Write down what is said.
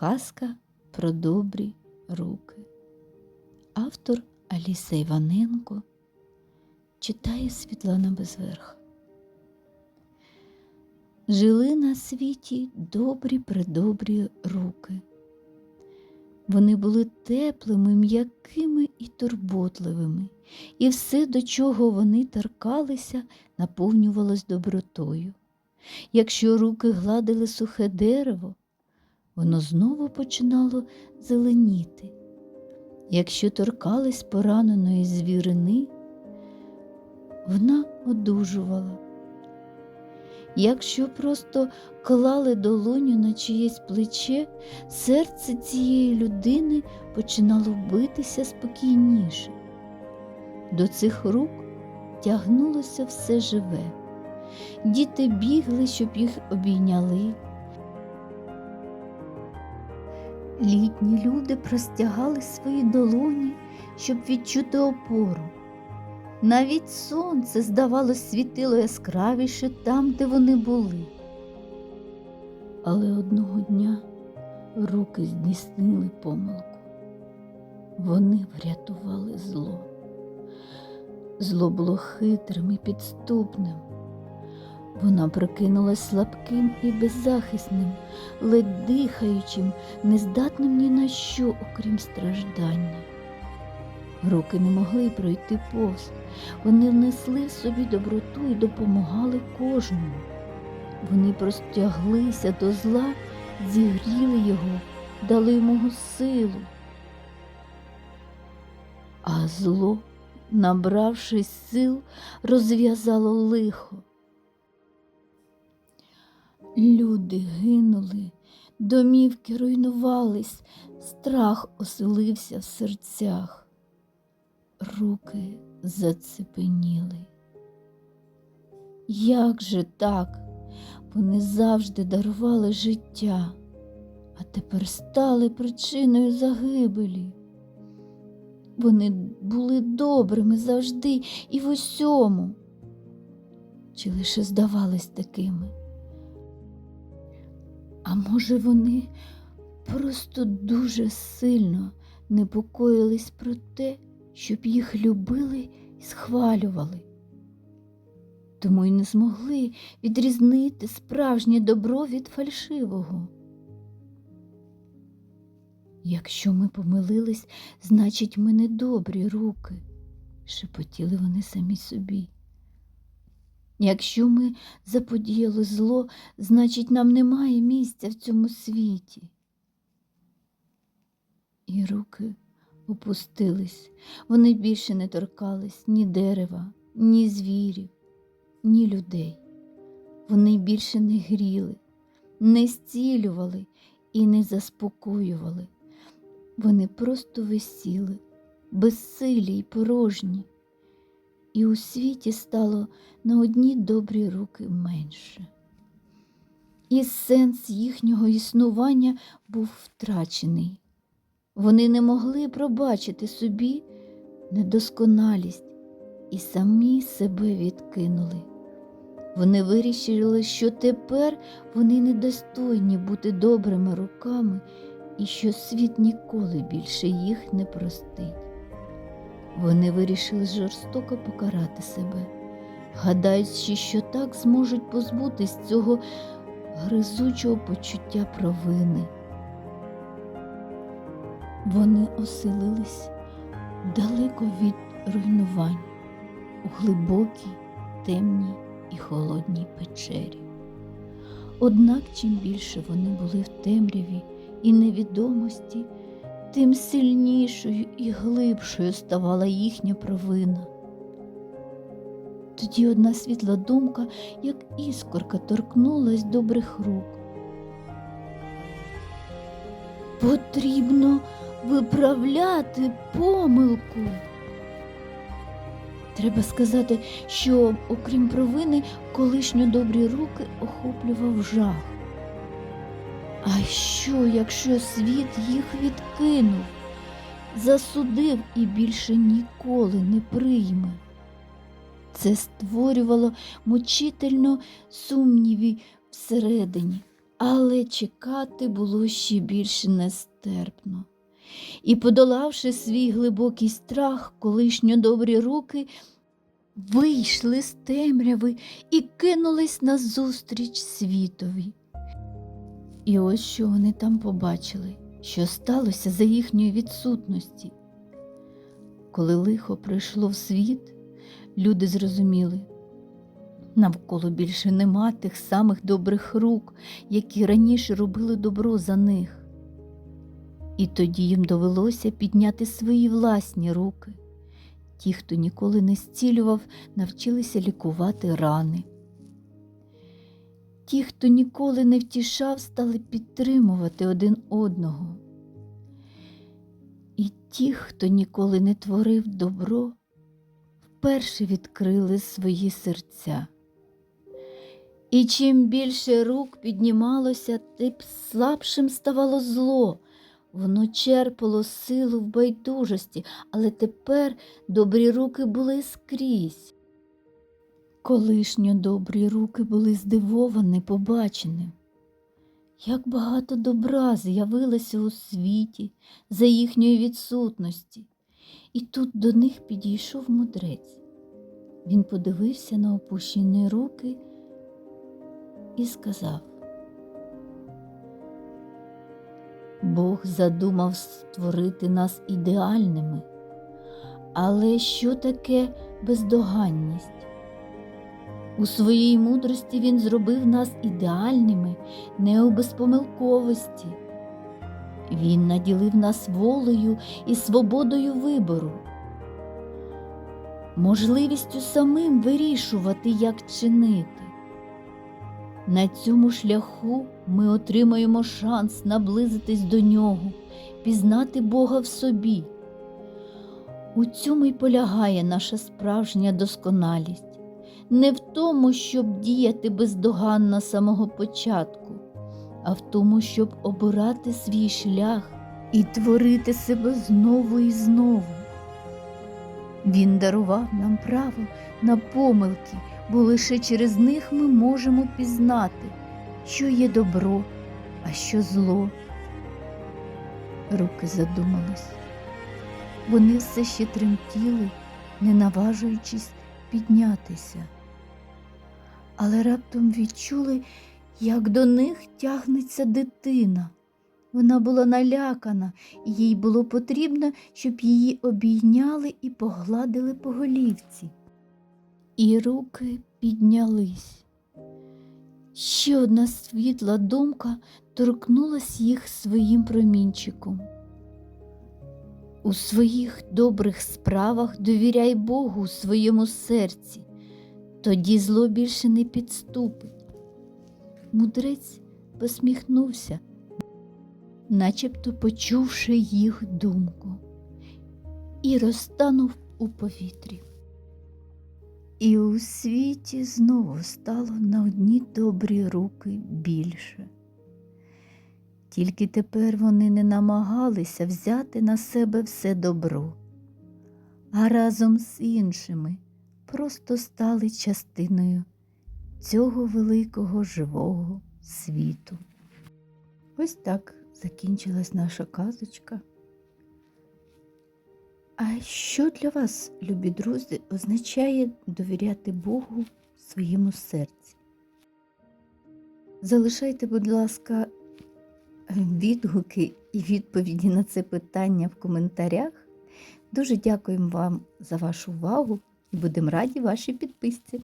Казка про добрі руки. Автор Аліса Іваненко читає Світлана Безверха. Жили на світі добрі придобрі руки. Вони були теплими, м'якими і турботливими, і все, до чого вони торкалися, наповнювалось добротою. Якщо руки гладили сухе дерево, воно знову починало зеленіти. Якщо торкались пораненої звірини, вона одужувала. Якщо просто клали долоню на чиєсь плече, серце цієї людини починало битися спокійніше. До цих рук тягнулося все живе. Діти бігли, щоб їх обійняли. Літні люди простягали свої долоні, щоб відчути опору. Навіть сонце, здавалось, світило яскравіше там, де вони були. Але одного дня руки здійснили помилку. Вони врятували зло. Зло було хитрим і підступним. Вона прикинулась слабким і беззахисним, ледь дихаючим, нездатним ні на що, окрім страждання. Руки не могли пройти повз, вони внесли в собі доброту і допомагали кожному. Вони простяглися до зла, зігріли його, дали йому силу. А зло, набравшись сил, розв'язало лихо. Люди гинули, домівки руйнувались, страх оселився в серцях. Руки зацепеніли. Як же так? Вони завжди дарували життя, а тепер стали причиною загибелі. Вони були добрими завжди і в усьому, чи лише здавались такими? А може, вони просто дуже сильно непокоїлись про те, щоб їх любили і схвалювали, тому й не змогли відрізнити справжнє добро від фальшивого. Якщо ми помилились, значить, ми не добрі руки, шепотіли вони самі собі. Якщо ми заподіяли зло, значить, нам немає місця в цьому світі. І руки опустились, вони більше не торкались ні дерева, ні звірів, ні людей. Вони більше не гріли, не зцілювали і не заспокоювали. Вони просто висіли, безсилі й порожні і у світі стало на одні добрі руки менше. І сенс їхнього існування був втрачений. Вони не могли пробачити собі недосконалість і самі себе відкинули. Вони вирішили, що тепер вони недостойні бути добрими руками і що світ ніколи більше їх не простить. Вони вирішили жорстоко покарати себе, гадаючи, що так зможуть позбутись цього гризучого почуття провини. Вони оселились далеко від руйнувань у глибокій, темній і холодній печері. Однак, чим більше вони були в темряві і невідомості, тим сильнішою і глибшою ставала їхня провина. Тоді одна світла думка, як іскорка, торкнулась добрих рук. Потрібно виправляти помилку. Треба сказати, що, окрім провини, колишньо добрі руки охоплював жах. А що, якщо світ їх відкинув, засудив і більше ніколи не прийме? Це створювало мучительно сумніві всередині. Але чекати було ще більше нестерпно. І, подолавши свій глибокий страх, колишньо добрі руки вийшли з темряви і кинулись назустріч світові. І ось що вони там побачили, що сталося за їхньої відсутності. Коли лихо прийшло в світ, люди зрозуміли, навколо більше нема тих самих добрих рук, які раніше робили добро за них. І тоді їм довелося підняти свої власні руки. Ті, хто ніколи не зцілював, навчилися лікувати рани. Ті, хто ніколи не втішав, стали підтримувати один одного. І ті, хто ніколи не творив добро, вперше відкрили свої серця. І чим більше рук піднімалося, тим слабшим ставало зло. Воно черпало силу в байдужості, але тепер добрі руки були скрізь. Колишньо добрі руки були здивовані побаченим. Як багато добра з'явилося у світі за їхньої відсутності, і тут до них підійшов мудрець. Він подивився на опущені руки і сказав Бог задумав створити нас ідеальними. Але що таке бездоганність? У своїй мудрості Він зробив нас ідеальними не у безпомилковості. Він наділив нас волею і свободою вибору, можливістю самим вирішувати, як чинити. На цьому шляху ми отримаємо шанс наблизитись до нього, пізнати Бога в собі. У цьому й полягає наша справжня досконалість, не в тому, щоб діяти бездоганно самого початку, а в тому, щоб обирати свій шлях і творити себе знову і знову. Він дарував нам право на помилки, бо лише через них ми можемо пізнати, що є добро, а що зло. Руки задумались. Вони все ще тремтіли, не наважуючись піднятися. Але раптом відчули, як до них тягнеться дитина. Вона була налякана, і їй було потрібно, щоб її обійняли і погладили по голівці. І руки піднялись. Ще одна світла думка торкнулась їх своїм промінчиком. У своїх добрих справах довіряй Богу у своєму серці, тоді зло більше не підступить. Мудрець посміхнувся, начебто почувши їх думку, і розтанув у повітрі. І у світі знову стало на одні добрі руки більше. Тільки тепер вони не намагалися взяти на себе все добро, а разом з іншими просто стали частиною цього великого живого світу. Ось так закінчилась наша казочка. А що для вас, любі друзі, означає довіряти Богу своєму серці? Залишайте, будь ласка, відгуки і відповіді на це питання в коментарях. Дуже дякуємо вам за вашу увагу і будемо раді вашій підписці.